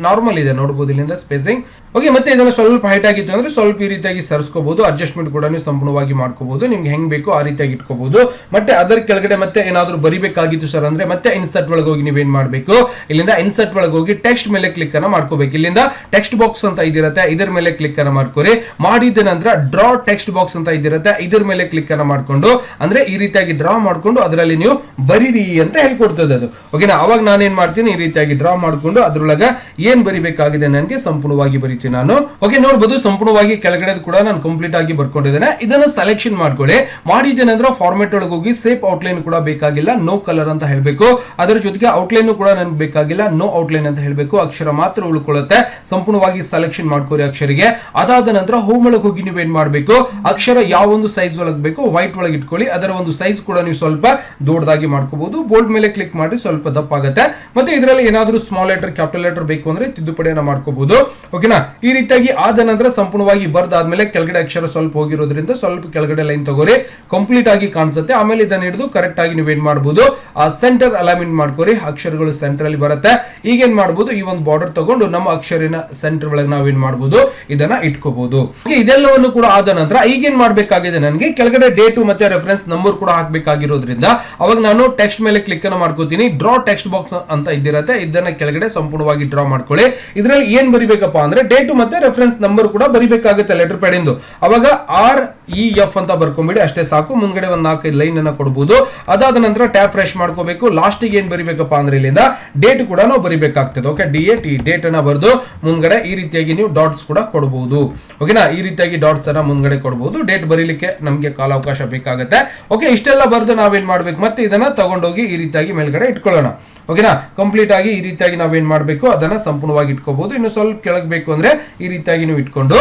ನಾರ್ಮಲ್ ಇದೆ ನೋಡಬಹುದು ಇಲ್ಲಿಂದ ಸ್ಪೇಸಿಂಗ್ ಓಕೆ ಮತ್ತೆ ಇದನ್ನು ಸ್ವಲ್ಪ ಹೈಟ್ ಆಗಿತ್ತು ಅಂದ್ರೆ ಸ್ವಲ್ಪ ಈ ರೀತಿಯಾಗಿ ಸರಿಸ್ಕೋಬಹುದು ಅಡ್ಜಸ್ಟ್ಮೆಂಟ್ ಕೂಡ ನೀವು ಸಂಪೂರ್ಣವಾಗಿ ಮಾಡ್ಕೋಬಹುದು ನಿಮ್ಗೆ ಹೆಂಗ್ ಬೇಕು ಆ ರೀತಿಯಾಗಿ ಇಟ್ಕೋಬಹುದು ಮತ್ತೆ ಅದರ ಕೆಳಗಡೆ ಮತ್ತೆ ಏನಾದ್ರು ಬರಿಬೇಕಾಗಿತ್ತು ಸರ್ ಅಂದ್ರೆ ಮತ್ತೆ ಇನ್ಸರ್ಟ್ ಒಳಗೆ ಹೋಗಿ ನೀವೇನ್ ಮಾಡ್ಬೇಕು? ಇಲ್ಲಿಂದ ಇನ್ಸರ್ಟ್ ಒಳಗೆ ಹೋಗಿ ಟೆಕ್ಸ್ಟ್ ಮೇಲೆ ಕ್ಲಿಕ್ ಅನ್ನ ಮಾಡ್ಕೋಬೇಕು. ಇಲ್ಲಿಂದ ಟೆಕ್ಸ್ಟ್ ಬಾಕ್ಸ್ ಅಂತ ಇದಿರತ್ತೆ, ಇದರ ಮೇಲೆ ಕ್ಲಿಕ್ ಅನ್ನ ಮಾಡ್ಕೊರಿ. ಮಾಡಿದ ನಂತರ ಡ್ರಾ ಟೆಕ್ಸ್ಟ್ ಬಾಕ್ಸ್ ಅಂತ ಇದಿರತ್ತೆ, ಇದರ ಮೇಲೆ ಕ್ಲಿಕ್ ಅನ್ನ ಮಾಡ್ಕೊಂಡು, ಅಂದ್ರೆ ಈ ರೀತಿಯಾಗಿ ಡ್ರಾ ಮಾಡ್ಕೊಂಡು ಅದರಲ್ಲಿ ನೀವು ಬರೀರಿ ಅಂತ ಹೇಳ್ಕೊಡ್ತದೆ ಅದು. ಓಕೆನಾ ಅವಾಗ ನಾನೇನ್ ಮಾಡ್ತೀನಿ? ಈ ರೀತಿಯಾಗಿ ಡ್ರಾ ಮಾಡ್ಕೊಂಡು ಅದ್ರೊಳಗ ಏನ್ ಬರಿಬೇಕಾಗಿದೆ ನನಗೆ ಸಂಪೂರ್ಣವಾಗಿ ಬರೀತೀನಿ ನಾನು. ಓಕೆ ನೋಡ್ಬೋದು, ಸಂಪೂರ್ಣವಾಗಿ ಕೆಳಗಡೆ ಕೂಡ ನಾನು ಕಂಪ್ಲೀಟ್ ಆಗಿ ಬರ್ಕೊಂಡಿದ್ದೇನೆ. ಇದನ್ನ ಸೆಲೆಕ್ಷನ್ ಮಾಡ್ಕೊಳ್ಳಿ. ಮಾಡಿದ ನಂತರ ಫಾರ್ಮೆಟ್ ಒಳಗೆ ಹೋಗಿ ಸೇಫ್ ಔಟ್ಲೈನ್ ಕೂಡ ಬೇಕಾಗಿಲ್ಲ. ನೋ ಕಲರ್ ಅಂತ ಹೇಳಬೇಕು. ಅದರ ಜೊತೆಗೆ ಔಟ್ಲೈನ್ ಕೂಡ ನನ್ಗೆ ಬೇಕಾಗಿಲ್ಲ. ನೋ ಔಟ್ಲೈನ್ ಅಂತ ಹೇಳಬೇಕು. ಅಕ್ಷರ ಮಾತ್ರ ಉಳ್ಕೊಳ್ಳುತ್ತೆ. ಸಂಪೂರ್ಣವಾಗಿ ಸೆಲೆಕ್ಷನ್ ಮಾಡ್ಕೋರಿ ಅಕ್ಷರಿಗೆ. ಅದಾದ ನಂತರ ಹೋಮ್ ಒಳಗೆ ಹೋಗಿ ನೀವು ಏನ್ ಮಾಡಬೇಕು? ಅಕ್ಷರ ಯಾವ ಒಂದು ಸೈಜ್ ಒಳಗೆ ಬೇಕು ವೈಟ್ ಒಳಗೆ ಇಟ್ಕೊಳ್ಳಿ. ಅದರ ಒಂದು ಸೈಜ್ ಕೂಡ ನೀವು ಸ್ವಲ್ಪ ದೊಡ್ಡದಾಗಿ ಮಾಡ್ಕೋಬಹುದು ಬೋರ್ಡ್ ಮೇಲೆ ಕ್ಲಿಕ್ ಮಾಡಿ ಸ್ವಲ್ಪ ದಪ್ಪ ಆಗುತ್ತೆ. ಮತ್ತೆ ಇದರಲ್ಲಿ ಏನಾದರೂ ಸ್ಮಾಲ್ ಲೆಟರ್ ಕ್ಯಾಪಿಟಲ್ ಲೆಟರ್ ಬೇಕು ಅಂದ್ರೆ ತಿದ್ದುಪಡಿಯನ್ನು ಮಾಡ್ಕೋಬಹುದು ಓಕೆನಾ ಈ ರೀತಿಯಾಗಿ ಆದ ನಂತರ ಸಂಪೂರ್ಣವಾಗಿ ಬರ್ದಾದ್ಮೇಲೆ ಕೆಳಗಡೆ ಅಕ್ಷರ ಸ್ವಲ್ಪ ಹೋಗಿರೋದ್ರಿಂದ ಸ್ವಲ್ಪ ಕೆಳಗಡೆ ಲೈನ್ ತಗೋರಿ. ಕಂಪ್ಲೀಟ್ ಆಗಿ ಕಾಣಿಸುತ್ತೆ. ಆಮೇಲೆ ಇದನ್ನ ಹಿಡಿದು ಕರೆಕ್ಟ್ ಆಗಿ ನೀವೇನ್ ಮಾಡಬಹುದು ಆ ಸೆಂಟರ್ ಅಲೈನ್ಮೆಂಟ್ ಮಾಡ್ಕೋರಿ. ಅಕ್ಷರಗಳು ಸೆಂಟರ್ ಅಲ್ಲಿ ಬರುತ್ತೆ. ಈಗ ಏನ್ ಮಾಡಬಹುದು ಈ ಒಂದು ಬಾರ್ಡರ್ ತಗೊಂಡು ನಮ್ಮ ಅಕ್ಷರಿನ ಸೆಂಟರ್ ಒಳಗೆ ನಾವೇನ್ ಮಾಡಬಹುದು ಇದನ್ನ ಇಟ್ಕೋಬಹುದು ಇದೆಲ್ಲವನ್ನು ಕೂಡ ಆದ ನಂತರ ಈಗ ಏನ್ ಮಾಡಬೇಕಾಗಿದೆ ನನಗೆ, ಕೆಳಗಡೆ ಡೇಟು ಮತ್ತೆ ರೆಫರೆನ್ಸ್ ನಂಬರ್ ಕೂಡ ಹಾಕ್ಬೇಕಾಗಿರೋದ್ರಿಂದ, ಅವಾಗ ನಾನು ಟೆಕ್ಸ್ಟ್ ಮೇಲೆ ಕ್ಲಿಕ್ ಅನ್ನು ಮಾಡ್ಕೋತೀನಿ. ಡ್ರಾ ಟೆಕ್ಸ್ಟ್ ಬಾಕ್ಸ್ ಅಂತ ಇದ್ದಿರತ್ತೆ. ಇದನ್ನ ಕೆಳಗಡೆ ಸಂಪೂರ್ಣವಾಗಿ ಡ್ರಾ ಮಾಡ್ಕೊಳ್ಳಿ. ಇದರಲ್ಲಿ ಏನ್ ಬರಿಬೇಕಪ್ಪ ಅಂದ್ರೆ ಡೇಟು ಮತ್ತೆ ರೆಫರೆನ್ಸ್ ನಂಬರ್ ಕೂಡ ಬರಿಬೇಕಾಗುತ್ತೆ ಲೆಟರ್ ಪ್ಯಾಡ್ ಇಂದು. ಅವಾಗ ಆರ್ ಇ ಎಫ್ ಅಂತ ಬರ್ಕೊಂಬಿಡಿ, ಅಷ್ಟೇ ಸಾಕು. ಮುಂದ್ಗಡೆ ಒಂದು ನಾಲ್ಕು ಲೈನ್ ಅನ್ನ ಕೊಡಬಹುದು ಅದಾದ ನಂತರ ಟ್ಯಾಪ್ ಫ್ರೆಶ್ ಮಾಡ್ಕೋಬೇಕು. ಲಾಸ್ಟಿಗೆ ಏನ್ ಬರಿಬೇಕಪ್ಪ ಅಂದ್ರೆ ಇಲ್ಲಿಂದ ಡೇಟ್ ಕೂಡ ನಾವು ಬರಿಬೇಕಾಗ್ತದೆ. Okay D A T date ಅನ್ನ ಬರೆದು ಮುಂದ್ಗಡೆ ಈ ರೀತಿಯಾಗಿ ನೀವು ಡಾಟ್ಸ್ ಕೂಡ ಕೊಡಬಹುದು ಓಕೆನಾ ಈ ರೀತಿಯಾಗಿ ಡಾಟ್ಸ್ ಅನ್ನ ಮುಂದ್ಗಡೆ ಕೊಡಬಹುದು ಡೇಟ್ ಬರೀಲಿಕ್ಕೆ ನಮಗೆ ಕಾಲಾವಕಾಶ ಬೇಕಾಗುತ್ತೆ. ಓಕೆ ಇಷ್ಟೆಲ್ಲ ಬರೆದು ನಾವೇನ್ ಮಾಡ್ಬೇಕು? ಮತ್ತೆ ಇದನ್ನ ತಗೊಂಡೋಗಿ ಈ ರೀತಿಯಾಗಿ ಮೇಲ್ಗಡೆ ಇಟ್ಕೊಳ್ಳೋಣ. ಓಕೆನಾ ಕಂಪ್ಲೀಟ್ ಆಗಿ ಈ ರೀತಿಯಾಗಿ ನಾವೇನ್ ಮಾಡಬೇಕು? ಅದನ್ನ ಸಂಪೂರ್ಣವಾಗಿ ಇಟ್ಕೋಬಹುದು ಇನ್ನು ಸ್ವಲ್ಪ ಕೆಳಗೆ ಬೇಕು ಅಂದ್ರೆ ಈ ರೀತಿಯಾಗಿ ನೀವು ಇಟ್ಕೊಂಡು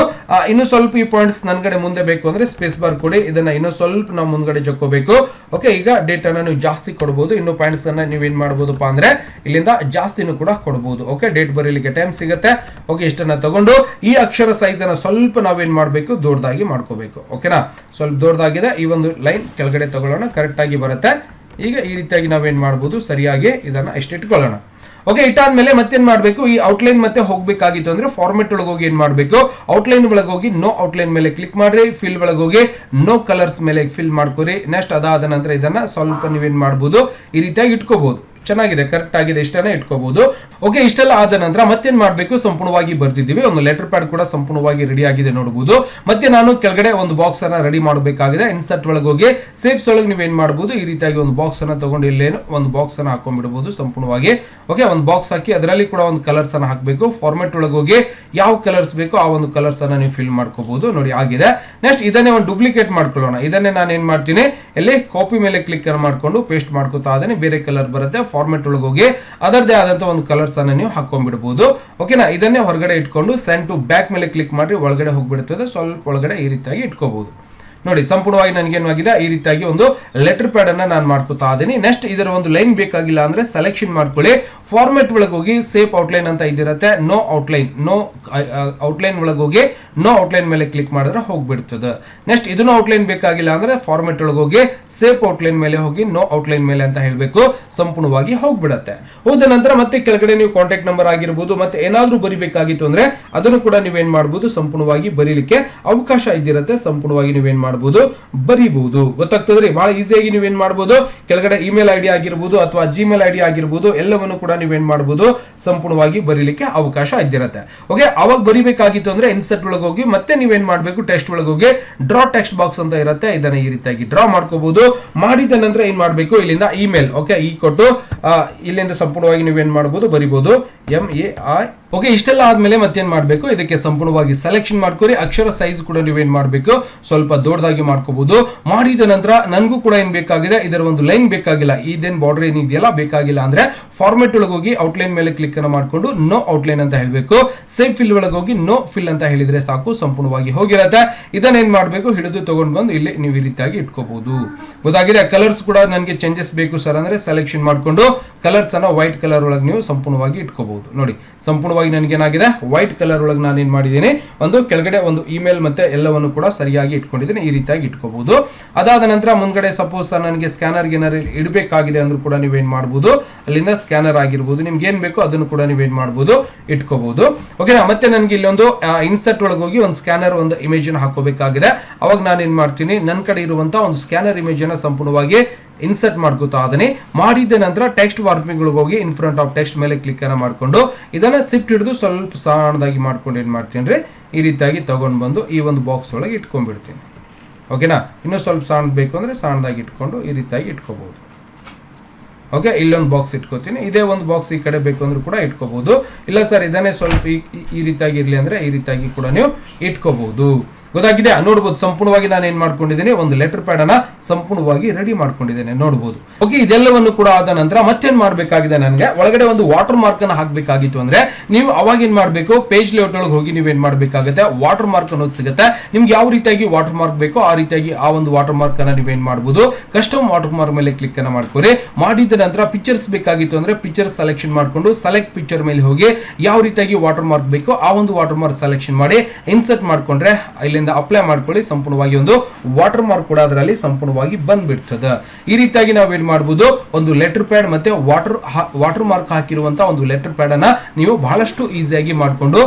ಇನ್ನು ಸ್ವಲ್ಪ ಈ ಪಾಯಿಂಟ್ಸ್ ನನ್ಗಡೆ ಮುಂದೆ ಬೇಕು ಅಂದ್ರೆ ಸ್ಪೇಸ್ ಬಾರ್ ಕೊಡಿ, ಇದನ್ನ ಇನ್ನೂ ಸ್ವಲ್ಪ ನಾವು ಮುಂದ್ಗಡೆ ಜಕ್ಕೋಬೇಕು ಓಕೆ ಈಗ ಡೇಟಾನ ನೀವು ಜಾಸ್ತಿ ಕೊಡಬಹುದು ಇನ್ನು ಪಾಯಿಂಟ್ಸ್ ಅನ್ನ ನೀವೇನ್ ಮಾಡಬಹುದಪ್ಪ ಅಂದ್ರೆ ಇಲ್ಲಿಂದ ಜಾಸ್ತಿನೂ ಕೂಡ ಕೊಡಬಹುದು ಓಕೆ ಡೇಟ್ ಬರೀಲಿಕ್ಕೆ ಟೈಮ್ ಸಿಗುತ್ತೆ. ಓಕೆ ಇಷ್ಟನ್ನ ತಗೊಂಡು ಈ ಅಕ್ಷರ ಸೈಜ್ ಅನ್ನ ಸ್ವಲ್ಪ ನಾವೇನ್ ಮಾಡಬೇಕು, ದೊಡ್ಡದಾಗಿ ಮಾಡ್ಕೋಬೇಕು. ಓಕೆನಾ ಸ್ವಲ್ಪ ದೊಡ್ಡದಾಗಿದೆ, ಈ ಒಂದು ಲೈನ್ ಕೆಳಗಡೆ ತಗೊಳ್ಳೋಣ ಕರೆಕ್ಟ್ ಆಗಿ ಬರುತ್ತೆ. ಈಗ ಈ ರೀತಿಯಾಗಿ ನಾವೇನ್ ಮಾಡಬಹುದು ಸರಿಯಾಗಿ ಇದನ್ನ ಇಷ್ಟಿಟ್ಕೊಳ್ಳೋಣ ಓಕೆ ಇಟ್ಟಾದ್ಮೇಲೆ ಮತ್ತೇನ್ ಮಾಡಬೇಕು? ಈ ಔಟ್ಲೈನ್ ಮತ್ತೆ ಹೋಗ್ಬೇಕಾಗಿತ್ತು ಅಂದ್ರೆ ಫಾರ್ಮೆಟ್ ಒಳಗೆ ಹೋಗಿ ಏನ್ ಮಾಡಬೇಕು? ಔಟ್ಲೈನ್ ಒಳಗೆ ಹೋಗಿ ನೋ ಔಟ್ಲೈನ್ ಮೇಲೆ ಕ್ಲಿಕ್ ಮಾಡ್ರಿ ಫಿಲ್ ಒಳಗೆ ಹೋಗಿ ನೋ ಕಲರ್ಸ್ ಮೇಲೆ ಫಿಲ್ ಮಾಡ್ಕೊರಿ. ನೆಕ್ಸ್ಟ್ ಅದಾದ ನಂತರ ಇದನ್ನ ಸ್ವಲ್ಪ ನೀವೇನ್ ಮಾಡ್ಬೋದು? ಈ ರೀತಿಯಾಗಿ ಇಟ್ಕೋಬಹುದು ಚೆನ್ನಾಗಿದೆ ಕರೆಕ್ಟ್ ಆಗಿದೆ ಇಷ್ಟನೇ ಇಟ್ಕೋಬಹುದು ಓಕೆ ಇಷ್ಟೆಲ್ಲ ಆದ ನಂತರ ಮತ್ತೇನ್ ಮಾಡಬೇಕು? ಸಂಪೂರ್ಣವಾಗಿ ಬರ್ತಿದ್ದೀವಿ ಒಂದು ಲೆಟರ್ ಪ್ಯಾಡ್ ಕೂಡ ಸಂಪೂರ್ಣವಾಗಿ ರೆಡಿ ಆಗಿದೆ ನೋಡಬಹುದು ಮತ್ತೆ ನಾನು ಕೆಳಗಡೆ ಒಂದು ಬಾಕ್ಸ್ ಅನ್ನ ರೆಡಿ ಮಾಡಬೇಕಾಗಿದೆ. ಇನ್ಸರ್ಟ್ ಒಳಗೆ ಹೋಗಿ ಸೇಪ್ಸ್ ಒಳಗೆ ನೀವೇನ್ ಮಾಡಬಹುದು ಈ ರೀತಿಯಾಗಿ ಒಂದು ಬಾಕ್ಸ್ ಅನ್ನ ತಗೊಂಡು ಇಲ್ಲೇನು ಒಂದು ಬಾಕ್ಸ್ ಅನ್ನ ಹಾಕೊಂಡ್ಬಿಡಬಹುದು ಸಂಪೂರ್ಣವಾಗಿ. ಓಕೆ ಒಂದು ಬಾಕ್ಸ್ ಹಾಕಿ ಅದರಲ್ಲಿ ಕೂಡ ಒಂದು ಕಲರ್ಸ್ ಅನ್ನ ಹಾಕಬೇಕು. ಫಾರ್ಮೆಟ್ ಒಳಗೆ ಹೋಗಿ ಯಾವ ಕಲರ್ಸ್ ಬೇಕೋ ಆ ಒಂದು ಕಲರ್ಸ್ ಅನ್ನ ನೀವು ಫಿಲ್ ಮಾಡ್ಕೋಬಹುದು ನೋಡಿ, ಆಗಿದೆ. ನೆಕ್ಸ್ಟ್ ಇದನ್ನೇ ಒಂದು ಡೂಪ್ಲಿಕೇಟ್ ಮಾಡ್ಕೊಳ್ಳೋಣ. ಇದನ್ನೇ ನಾನು ಏನ್ ಮಾಡ್ತೀನಿ? ಇಲ್ಲಿ ಕಾಪಿ ಮೇಲೆ ಕ್ಲಿಕ್ ಮಾಡ್ಕೊಂಡು ಪೇಸ್ಟ್ ಮಾಡ್ಕೋತಾ ಇದ್ದೇನೆ. ಬೇರೆ ಕಲರ್ ಬರುತ್ತೆ. ಫಾರ್ಮೆಟ್ ಒಳಗೆ ಹೋಗಿ, ಅದರದೇ ಆದಂತ ಒಂದು ಕಲರ್ಸ್ ಅನ್ನ ನೀವು ಹಾಕೊಂಡ್ಬಿಡಬಹುದು ಓಕೆನಾ ಇದನ್ನೇ ಹೊರಗಡೆ ಇಟ್ಕೊಂಡು ಸೆಂಡ್ ಟು ಬ್ಯಾಕ್ ಮೇಲೆ ಕ್ಲಿಕ್ ಮಾಡಿ ಒಳಗಡೆ ಹೋಗ್ಬಿಡುತ್ತದೆ ಸ್ವಲ್ಪ ಒಳಗಡೆ ಈ ರೀತಿಯಾಗಿ ಇಟ್ಕೋಬಹುದು ನೋಡಿ, ಸಂಪೂರ್ಣವಾಗಿ ನನಗೇನಾಗಿದೆ ಈ ರೀತಿಯಾಗಿ ಒಂದು ಲೆಟರ್ ಪ್ಯಾಡ್ ಅನ್ನ ನಾನು ಮಾಡ್ಕೋತಾ ಇದ್ದೀನಿ ನೆಕ್ಸ್ಟ್ ಇದರ ಒಂದು ಲೈನ್ ಬೇಕಾಗಿಲ್ಲ ಅಂದ್ರೆ ಸೆಲೆಕ್ಷನ್ ಮಾಡ್ಕೊಳ್ಳಿ. ಫಾರ್ಮೆಟ್ ಒಳಗೆ ಹೋಗಿ ಸೇಫ್ ಔಟ್ಲೈನ್ ಅಂತ ಇದಿರುತ್ತೆ. ನೋ ಔಟ್ಲೈನ್ ನೋ ಔಟ್ಲೈನ್ ಒಳಗೆ ಹೋಗಿ ನೋ ಔಟ್ಲೈನ್ ಮೇಲೆ ಕ್ಲಿಕ್ ಮಾಡಿದ್ರೆ ಹೋಗ್ಬಿಡ್ತದೆ. ನೆಕ್ಸ್ಟ್ ಇದನ್ನು ಔಟ್ಲೈನ್ ಬೇಕಾಗಿಲ್ಲ ಅಂದ್ರೆ ಫಾರ್ಮೆಟ್ ಒಳಗೆ ಹೋಗಿ ಸೇಫ್ ಔಟ್ಲೈನ್ ಮೇಲೆ ಹೋಗಿ ನೋ ಔಟ್ಲೈನ್ ಮೇಲೆ ಅಂತ ಹೇಳಬೇಕು. ಸಂಪೂರ್ಣವಾಗಿ ಹೋಗ್ಬಿಡತ್ತೆ. ಹೋದ ನಂತರ ಮತ್ತೆ ಕೆಳಗಡೆ ನೀವು ಕಾಂಟ್ಯಾಕ್ಟ್ ನಂಬರ್ ಆಗಿರ್ಬೋದು, ಮತ್ತೆ ಏನಾದರೂ ಬರಿಬೇಕಾಗಿತ್ತು ಅಂದ್ರೆ ಅದನ್ನು ಕೂಡ ನೀವೇನ್ ಮಾಡಬಹುದು ಸಂಪೂರ್ಣವಾಗಿ ಬರೀಲಿಕ್ಕೆ ಅವಕಾಶ ಇದ್ದಿರುತ್ತೆ. ಸಂಪೂರ್ಣವಾಗಿ ನೀವೇನ್ ಮಾಡಬಹುದು ಬರೀಬಹುದು ಗೊತ್ತಾಗ್ತದ್ರಿ? ಬಹಳ ಈಸಿಯಾಗಿ ನೀವೇನ್ ಮಾಡಬಹುದು ಕೆಳಗಡೆ ಇಮೇಲ್ ಐಡಿ ಆಗಿರ್ಬೋದು ಅಥವಾ ಜಿಮೇಲ್ ಐಡಿ ಆಗಿರ್ಬೋದು, ಎಲ್ಲವನ್ನು ಕೂಡ ನೀವೇನ್ ಮಾಡಬಹುದು ಸಂಪೂರ್ಣವಾಗಿ ಬರೀಲಿಕ್ಕೆ ಅವಕಾಶ ಇದ್ದಿರುತ್ತೆ. ಓಕೆ ಅವಾಗ ಬರಿಬೇಕಾಗಿತ್ತು ಅಂದ್ರೆ ಇನ್ಸರ್ಟ್ ಒಳಗೆ ಹೋಗಿ, ಮತ್ತೆ ನೀವೇನ್ ಮಾಡಬೇಕು? ಟೆಸ್ಟ್ ಒಳಗೆ ಹೋಗಿ ಡ್ರಾ ಟೆಕ್ಸ್ಟ್ ಬಾಕ್ಸ್ ಅಂತ ಇರುತ್ತೆ, ಇದನ್ನ ಈ ರೀತಿಯಾಗಿ ಡ್ರಾ ಮಾಡ್ಕೋಬಹುದು ಮಾಡಿದ ನಂತರ ಏನ್ ಮಾಡಬೇಕು? ಇಲ್ಲಿಂದ ಇಮೇಲ್ ಓಕೆ ಈ ಕೊಟ್ಟು ಇಲ್ಲಿಂದ ಸಂಪೂರ್ಣವಾಗಿ ನೀವೇನ್ ಮಾಡಬಹುದು ಬರಿಬಹುದು ಎಂ ಎ ಐ ಓಕೆ ಇಷ್ಟೆಲ್ಲ ಆದ್ಮೇಲೆ ಮತ್ತೇನ್ ಮಾಡಬೇಕು? ಇದಕ್ಕೆ ಸಂಪೂರ್ಣವಾಗಿ ಸೆಲೆಕ್ಷನ್ ಮಾಡ್ಕೊರಿ. ಅಕ್ಷರ ಸೈಜ್ ಕೂಡ ನೀವೇನ್ ಮಾಡಬೇಕು? ಸ್ವಲ್ಪ ದೊಡ್ಡದಾಗಿ ಮಾಡ್ಕೋಬಹುದು ಮಾಡಿದ ನಂತರ ನನಗೂ ಕೂಡ ಏನ್ ಬೇಕಾಗಿದೆ? ಇದರ ಒಂದು ಲೈನ್ ಬೇಕಾಗಿಲ್ಲ. ಇದೇನ್ ಬಾರ್ಡರ್ ಏನಿದೆಯಲ್ಲ ಬೇಕಾಗಿಲ್ಲ ಅಂದ್ರೆ ಫಾರ್ಮೆಟ್ ಒಳಗೆ ಹೋಗಿ ಔಟ್ಲೈನ್ ಮೇಲೆ ಕ್ಲಿಕ್ ಅನ್ನು ಮಾಡ್ಕೊಂಡು ನೋ ಔಟ್ಲೈನ್ ಅಂತ ಹೇಳಬೇಕು. ಸೇಮ್ ಫಿಲ್ ಒಳಗೆ ಹೋಗಿ ನೋ ಫಿಲ್ ಅಂತ ಹೇಳಿದ್ರೆ ಸಾಕು, ಸಂಪೂರ್ಣವಾಗಿ ಹೋಗಿರತ್ತೆ. ಇದನ್ನ ಏನ್ ಮಾಡಬೇಕು? ಹಿಡಿದು ತಗೊಂಡು ಬಂದು ಇಲ್ಲಿ ನೀವು ಈ ರೀತಿಯಾಗಿ ಇಟ್ಕೋಬಹುದು. ಗೊತ್ತಾಗಿದೆ? ಕಲರ್ಸ್ ಕೂಡ ನನಗೆ ಚೇಂಜಸ್ ಬೇಕು ಸರ್ ಅಂದ್ರೆ ಸೆಲೆಕ್ಷನ್ ಮಾಡ್ಕೊಂಡು ಕಲರ್ಸ್ ಅನ್ನ ವೈಟ್ ಕಲರ್ ಒಳಗೆ ನೀವು ಸಂಪೂರ್ಣವಾಗಿ ಇಟ್ಕೋಬಹುದು. ನೋಡಿ, ಸಂಪೂರ್ಣವಾಗಿ ನನಗೆ ಏನಾಗಿದೆ? ವೈಟ್ ಕಲರ್ ಒಳಗೆ ನಾನು ಏನ್ ಮಾಡಿದ್ದೀನಿ? ಒಂದು ಕೆಳಗಡೆ ಒಂದು ಇಮೇಲ್ ಮತ್ತೆ ಎಲ್ಲವನ್ನು ಕೂಡ ಸರಿಯಾಗಿ ಇಟ್ಕೊಂಡಿದ್ದೀನಿ, ಈ ರೀತಿಯಾಗಿ ಇಟ್ಕೋಬಹುದು. ಅದಾದ ನಂತರ ಮುಂದ್ಗಡೆ ಸಪೋಸ್ ನನಗೆ ಸ್ಕ್ಯಾನರ್ ಏನಾರು ಇಡಬೇಕಾಗಿದೆ ಅಂದ್ರೂ ಕೂಡ ನೀವೇನ್ ಮಾಡಬಹುದು ಅಲ್ಲಿಂದ ಸ್ಕ್ಯಾನರ್ ಆಗಿರ್ಬೋದು ನಿಮ್ಗೆ ಏನ್ ಬೇಕೋ ಅದನ್ನು ಕೂಡ ನೀವು ಏನ್ ಮಾಡ್ಬೋದು ಇಟ್ಕೋಬಹುದು ಓಕೆನಾ ಮತ್ತೆ ನನಗೆ ಇಲ್ಲೊಂದು ಇನ್ಸರ್ಟ್ ಒಳಗೆ ಹೋಗಿ ಒಂದು ಸ್ಕ್ಯಾನರ್ ಒಂದು ಇಮೇಜ್ ಅನ್ನು ಹಾಕೋಬೇಕಾಗಿದೆ ಅವಾಗ ನಾನು ಏನ್ ಮಾಡ್ತೀನಿ ನನ್ನ ಕಡೆ ಇರುವಂತಹ ಒಂದು ಸ್ಕ್ಯಾನರ್ ಇಮೇಜ್ ಅನ್ನ ಸಂಪೂರ್ಣವಾಗಿ ಇನ್ಸರ್ಟ್ ಮಾಡ್ಕೋತಾ ಅದನ್ನೇ ಮಾಡಿದ ನಂತರ ಟೆಕ್ಸ್ಟ್ ವಾರ್ಪಿಂಗ್ ಹೋಗಿ ಇನ್ ಫ್ರಂಟ್ ಆಫ್ ಟೆಕ್ಸ್ಟ್ ಮೇಲೆ ಕ್ಲಿಕ್ ಅನ್ನ ಮಾಡ್ಕೊಂಡು, ಇದನ್ನ ಸಿಫ್ಟ್ ಹಿಡಿದು ಸ್ವಲ್ಪ ಸಣ್ಣದಾಗಿ ಮಾಡ್ಕೊಂಡು ಏನ್ ಮಾಡ್ತೀನಿ ರೀ ಈ ರೀತಿಯಾಗಿ ತಗೊಂಡ್ ಬಂದು ಈ ಒಂದು ಬಾಕ್ಸ್ ಒಳಗೆ ಇಟ್ಕೊಂಡ್ಬಿಡ್ತೀನಿ. ಓಕೆನಾ ಇನ್ನೂ ಸ್ವಲ್ಪ ಸಣ್ಣದು ಬೇಕು ಅಂದ್ರೆ ಸಣ್ಣದಾಗಿ ಇಟ್ಕೊಂಡು ಈ ರೀತಿಯಾಗಿ ಇಟ್ಕೋಬಹುದು ಓಕೆ ಇಲ್ಲೊಂದು ಬಾಕ್ಸ್ ಇಟ್ಕೋತೀನಿ. ಇದೇ ಒಂದು ಬಾಕ್ಸ್ ಈ ಕಡೆ ಬೇಕು ಅಂದ್ರೂ ಕೂಡ ಇಟ್ಕೋಬಹುದು ಇಲ್ಲ ಸರ್ ಇದನ್ನೇ ಸ್ವಲ್ಪ ಈ- ರೀತಿಯಾಗಿ ಇರಲಿ ಅಂದ್ರೆ ಈ ರೀತಿಯಾಗಿ ಕೂಡ ನೀವು ಇಟ್ಕೋಬಹುದು ಗೊತ್ತಾಗಿದೆ, ನೋಡ್ಬೋದು. ಸಂಪೂರ್ಣವಾಗಿ ನಾನು ಏನ್ ಮಾಡ್ಕೊಂಡಿದ್ದೀನಿ, ಒಂದು ಲೆಟರ್ ಪ್ಯಾಡ್ ಅನ್ನ ಸಂಪೂರ್ಣವಾಗಿ ರೆಡಿ ಮಾಡ್ಕೊಂಡಿದ್ದೇನೆ ನೋಡಬಹುದು ಓಕೆ ಇದೆಲ್ಲವನ್ನು ಕೂಡ ಆದ ನಂತರ ಮತ್ತೇನ್ ಮಾಡ್ಬೇಕಾಗಿದೆ ನನಗೆ? ಒಳಗಡೆ ಒಂದು ವಾಟರ್ ಮಾರ್ಕ್ ಅನ್ನ ಹಾಕಬೇಕಾಗಿತ್ತು ಅಂದ್ರೆ, ನೀವು ಅವಾಗ ಏನ್ ಮಾಡ್ಬೇಕು? ಪೇಜ್ ಲೇಔಟ್ ಒಳಗೆ ಹೋಗಿ ನೀವೇನ್ ಮಾಡ್ಬೇಕಾಗುತ್ತೆ? ವಾಟರ್ ಮಾರ್ಕ್ ಅನ್ನೋದು ಸಿಗುತ್ತೆ. ನಿಮ್ಗೆ ಯಾವ ರೀತಿಯಾಗಿ ವಾಟರ್ ಮಾರ್ಕ್ ಬೇಕೋ ಆ ರೀತಿಯಾಗಿ ಆ ಒಂದು ವಾಟರ್ ಮಾರ್ಕ್ ಅನ್ನ ನೀವೇನ್ ಮಾಡಬಹುದು ಕಸ್ಟಮ್ ವಾಟರ್ ಮಾರ್ಕ್ ಮೇಲೆ ಕ್ಲಿಕ್ ಅನ್ನ ಮಾಡ್ಕೊರಿ. ಮಾಡಿದ ನಂತರ ಪಿಕ್ಚರ್ಸ್ ಬೇಕಾಗಿತ್ತು ಅಂದ್ರೆ ಪಿಕ್ಚರ್ ಸೆಲೆಕ್ಷನ್ ಮಾಡ್ಕೊಂಡು ಸೆಲೆಕ್ಟ್ ಪಿಕ್ಚರ್ ಮೇಲೆ ಹೋಗಿ ಯಾವ ರೀತಿಯಾಗಿ ವಾಟರ್ ಮಾರ್ಕ್ ಬೇಕೋ ಆ ಒಂದು ವಾಟರ್ ಮಾರ್ಕ್ ಸೆಲೆಕ್ಷನ್ ಮಾಡಿ ಇನ್ಸರ್ಟ್ ಮಾಡ್ಕೊಂಡ್ರೆ ಇಲ್ಲಿಂದ ಅಪ್ಲೈ ಮಾಡ್ಕೊಳ್ಳಿ. ಸಂಪೂರ್ಣವಾಗಿ ಒಂದು ವಾಟರ್ ಮಾರ್ಕ್ ಕೂಡ ಅದರಲ್ಲಿ ಸಂಪೂರ್ಣವಾಗಿ ಬಂದ್ಬಿಡ್ತದ. ಈ ರೀತಿಯಾಗಿ ನಾವು ಏನ್ ಮಾಡಬಹುದು ಒಂದು ಲೆಟರ್ ಪ್ಯಾಡ್ ಮತ್ತೆ ವಾಟರ್ ವಾಟರ್ ಮಾರ್ಕ್ ಹಾಕಿರುವಂತ ಒಂದು ಲೆಟರ್ ಪ್ಯಾಡ್ ಅನ್ನ ನೀವು ಬಹಳಷ್ಟು ಈಸಿಯಾಗಿ ಮಾಡ್ಕೊಂಡು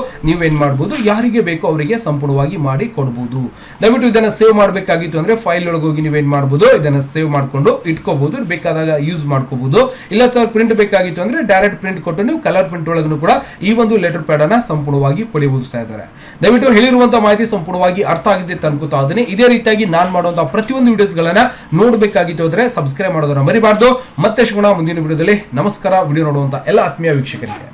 ಏನ್ ಮಾಡಬಹುದು ಯಾರಿಗೆ ಬೇಕೋ ಅವರಿಗೆ ಸಂಪೂರ್ಣವಾಗಿ ಮಾಡಿ ಕೊಡಬಹುದು ದಯವಿಟ್ಟು ಇದನ್ನ ಸೇವ್ ಮಾಡಬೇಕಾಗಿತ್ತು ಅಂದ್ರೆ ಫೈಲ್ ಒಳಗೆ ಹೋಗಿ ನೀವೇನ್ ಮಾಡಬಹುದು ಇದನ್ನ ಸೇವ್ ಮಾಡ್ಕೊಂಡು ಇಟ್ಕೋಬಹುದು ಬೇಕಾದಾಗ ಯೂಸ್ ಮಾಡ್ಕೋಬಹುದು ಇಲ್ಲ ಸರ್ ಪ್ರಿಂಟ್ ಬೇಕಾಗಿತ್ತು ಅಂದ್ರೆ ಡೈರೆಕ್ಟ್ ಪ್ರಿಂಟ್ ಕೊಟ್ಟು ನೀವು ಕಲರ್ ಪ್ರಿಂಟ್ ಒಳಗೂ ಕೂಡ ಈ ಒಂದು ಲೆಟರ್ ಪ್ಯಾಡ್ ಅನ್ನ ಸಂಪೂರ್ಣವಾಗಿ ಇದ್ದಾರೆ. ದಯವಿಟ್ಟು ಹೇಳಿರುವಂತಹ ಮಾಹಿತಿ ಸಂಪೂರ್ಣವಾಗಿ ಅರ್ಥ ಆಗಿದೆ ಅನ್ಕೋತಾ ಇದ್ದೀನಿ. ಇದೇ ರೀತಿಯಾಗಿ ನಾನು ಮಾಡುವಂತಹ ಪ್ರತಿಯೊಂದು ವಿಡಿಯೋಸ್ ಗಳನ್ನ ನೋಡಬೇಕಾಗಿತ್ತು ಅಂದ್ರೆ ಸಬ್ಸ್ಕ್ರೈಬ್ ಮಾಡೋದನ್ನ ಮರಿಬಾರ್ದು. ಮತ್ತೆ ಸಿಗೋಣ ಮುಂದಿನ ವಿಡಿಯೋದಲ್ಲಿ ನಮಸ್ಕಾರ ವಿಡಿಯೋ ನೋಡುವಂತಹ ಎಲ್ಲ ಆತ್ಮೀಯ ವೀಕ್ಷಕರಿಗೆ.